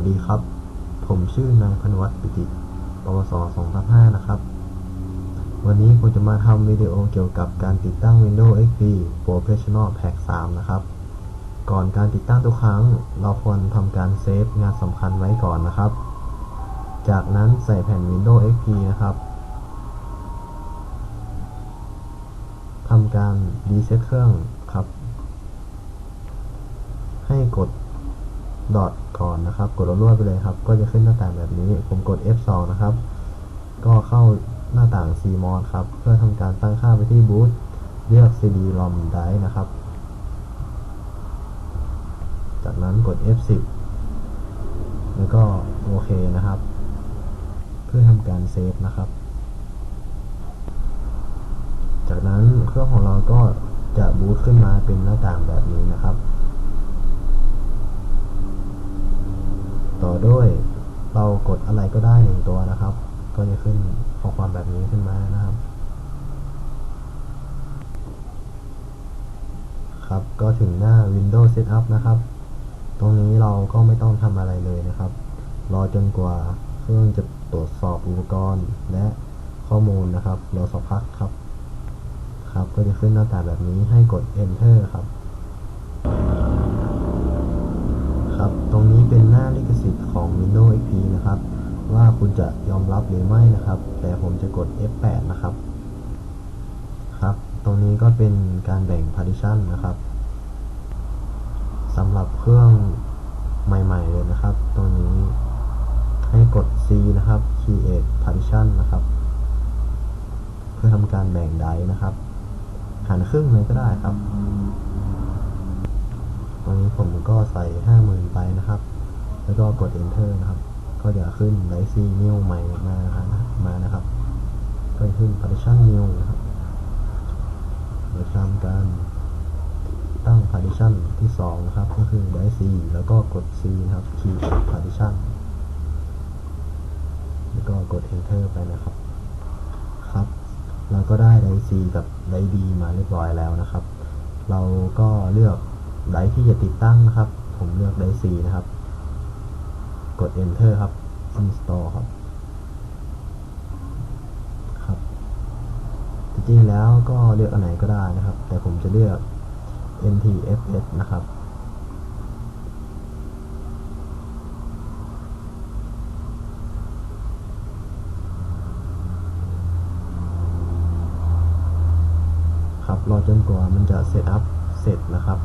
สดีครับ ผมชื่อนายพนวัตปิติ ปวส235 นะครับ วันนี้ผมจะมาทำวิดีโอเกี่ยวกับการติดตั้ง Windows XP Professional Pack 3 นะครับ ก่อนการติดตั้งทุกครั้ง เราควรทำการเซฟงานสำคัญไว้ก่อนนะครับ จากนั้นใส่แผ่น Windows XP นะครับทำการรีเซ็ตเครื่องครับ ให้กด ดอทก่อนนะครับ กดรัวๆไปเลยครับ ก็จะขึ้นหน้าต่างแบบนี้ ผมกด F2 นะครับ ก็เข้าหน้าต่าง CMOS ครับ เพื่อทำการตั้งค่าไปที่บูตเลือก CD-ROM drive นะครับ จากนั้นกด F10 แล้วก็โอเคนะครับ เพื่อทำการเซฟนะครับ จากนั้นเครื่องของเราก็จะบูตขึ้นมาเป็นหน้าต่างแบบนี้นะครับ ต่อด้วย เรากดอะไรก็ได้หนึ่งตัวนะครับ ก็จะขึ้นข้อความแบบนี้ขึ้นมานะครับ ครับก็ถึงหน้า Windows Setup นะครับ ตรงนี้เราก็ไม่ต้องทำอะไรเลยนะครับ รอจนกว่าเครื่องจะตรวจสอบอุปกรณ์และข้อมูลนะครับรอสักพักครับ ครับก็จะขึ้นหน้าตาแบบนี้ให้กด Enter ครับครับ นะครับ ว่าคุณจะยอมรับหรือไม่นะครับ แต่ผมจะกด F8 นะครับ ครับ ตรงนี้ก็เป็นการแบ่ง partition นะครับสำหรับเครื่องใหม่ๆเลยนะครับ ตรงนี้ให้กด C นะครับ create partition นะครับ เพื่อทำการแบ่งไดร์นะครับหันครึ่งเลยก็ได้ครับ ตรงนี้ผมก็ใส่ห้าหมื่นไปนะครับ แล้วก็กด enter นะครับ ก็จะขึ้นไลซีนิวใหม่มาครับมานะครับก็ขึ้น partition new นะครับโดยทำการตั้ง partition ที่ 2 นะครับ ก็คือไดซีแล้วก็กด C นะครับ create partition แล้วก็กด enter ไปนะครับ ครับ เราก็ได้ไดซีกับไดดีมาเรียบร้อยแล้วนะครับ เราก็เลือกไดที่จะติดตั้งนะครับ ผมเลือกไดร์ C นะครับ กด Enter ครับ Install ครับ ครับ จริงๆแล้วก็เลือกอันไหนก็ได้นะครับ แต่ผมจะเลือก NTFS นะครับครับรอจนกว่ามันจะเซตอัพเสร็จนะครับ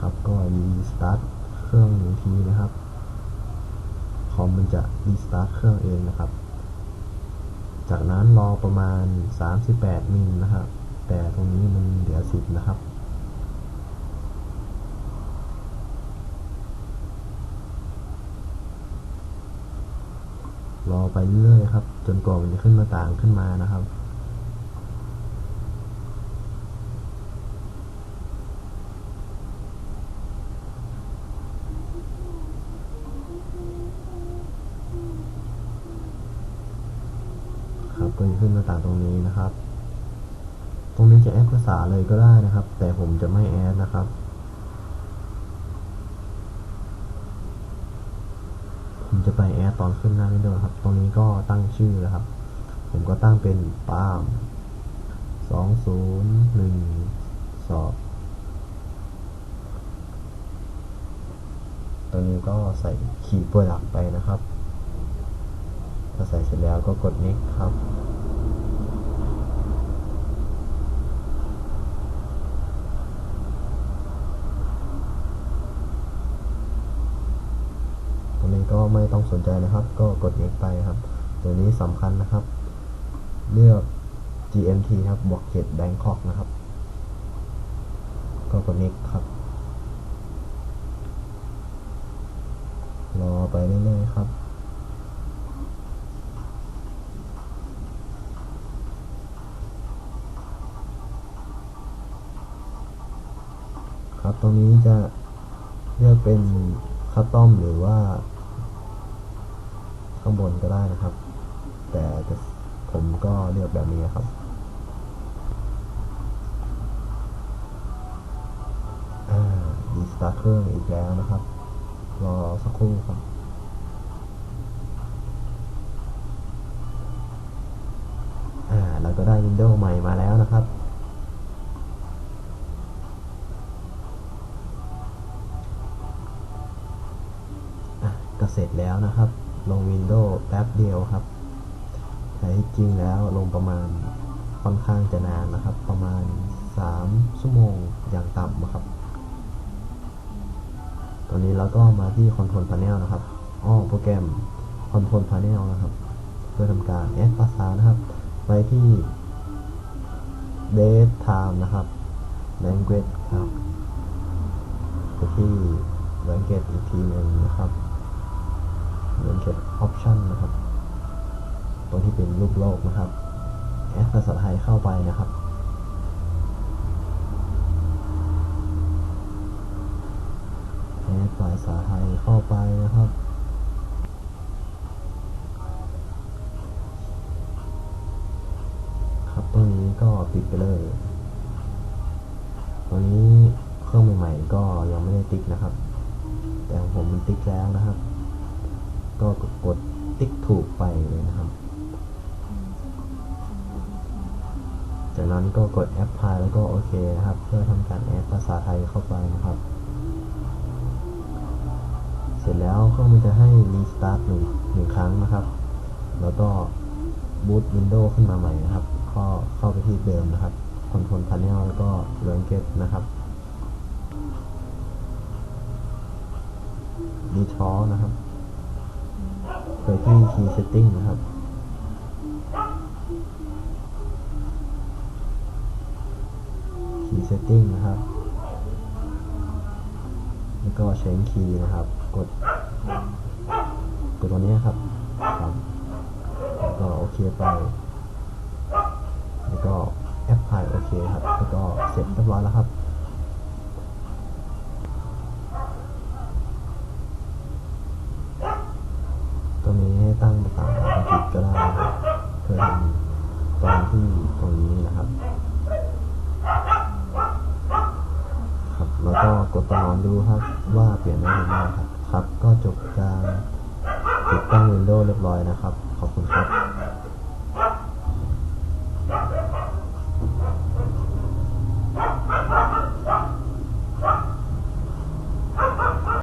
ครับ ก็รีสตาร์ทเครื่องหนึ่งทีนะครับคอมมันจะรีสตาร์ทเครื่องเองนะครับ จากนั้นรอประมาณ 38 มิลนะครับ แต่ตรงนี้มันเหลือ 10 นะครับรอไปเรื่อยๆครับ จนกว่ามันจะขึ้นหน้าต่างขึ้นมานะครับ ก็จะขึ้นหน้าต่างตรงนี้นะครับ ตรงนี้จะแอดภาษาเลยก็ได้นะครับ แต่ผมจะไม่แอดนะครับ ผมจะไปแอดตอนขึ้นหน้าวิดีโอครับ ตรงนี้ก็ตั้งชื่อนะครับ ผมก็ตั้งเป็นปาล์มสองศูนย์หนึ่งสองตรงนี้ก็ใส่คีย์เปิดหลักไปนะครับ อใส่เสร็จแล้วก็กด next ครับ ตรงนี้ก็ไม่ต้องสนใจนะครับ ก็กด next ไปครับ ตัวนี้สำคัญนะครับ เลือก GMT ครับบวกเจ็ดแบงคอกนะครับ ก็กด next ครับ รอไปเรื่อยๆครับ ครับ ตรงนี้จะเลือกเป็นคัสตอมหรือว่า ข้างบนก็ได้นะครับ แต่ผมก็เลือกแบบนี้ครับรีสตาร์ทเครื่องอีกแล้วนะครับ รอสักครู่ครับอ่าเราก็ได้ Windows ใหม่มาแล้วนะครับ เสร็จแล้วนะครับ ลง Windows แป๊บเดียวครับแต่จริงแล้วลงประมาณค่อนข้างจะนานนะครับ ประมาณ 3 ชั่วโมงอย่างต่ำนะครับ ตอนนี้เราก็มาที่ Control Panel นะครับอ้อโปรแกรม Control Panel นะครับ เพื่อทำการแอดภาษานะครับ ไปที่ Date Time นะครับ Language ครับไปที่ Language อีกทีหนึ่งนะครับ Language Option นะครับตรงที่เป็นรูปโลกนะครับ แอดภาษาไทยเข้าไปนะครับแอดภาษาไทยเข้าไปนะครับครับตรงนี้ก็ปิดไปเลยตอนนี้เครื่องใหม่ๆก็ยังไม่ได้ติ๊กนะครับ แต่ของผมมันติ๊กแล้วนะครับ ก็กดติ๊กถูกไปเลยนะครับ จากนั้นก็กดแอปพลายแล้วก็โอเคนะครับ เพื่อทำการแอดภาษาไทยเข้าไปนะครับ เสร็จแล้วเครื่องมันจะให้รีสตาร์ทหนึ่งหนึ่งครั้งนะครับ แล้วก็บูตวินโดว์ขึ้นมาใหม่นะครับ ก็เข้าไปที่เดิมนะครับ Control Panel แล้วก็ Language นะครับ Default นะครับ ไปที่ Key Setting นะครับ Key Setting นะครับ แล้วก็ Change Key นะครับ กด กดตัวนี้ครับครับแล้วก็โอเคไป แล้วก็แอปพลายโอเคครับ แล้วก็เสร็จเรียบร้อยแล้วครับ เปลี่ยนได้หรือไม่ครับ ครับ ก็จบการติดตั้งวินโดว์เรียบร้อยนะครับ ขอบคุณครับ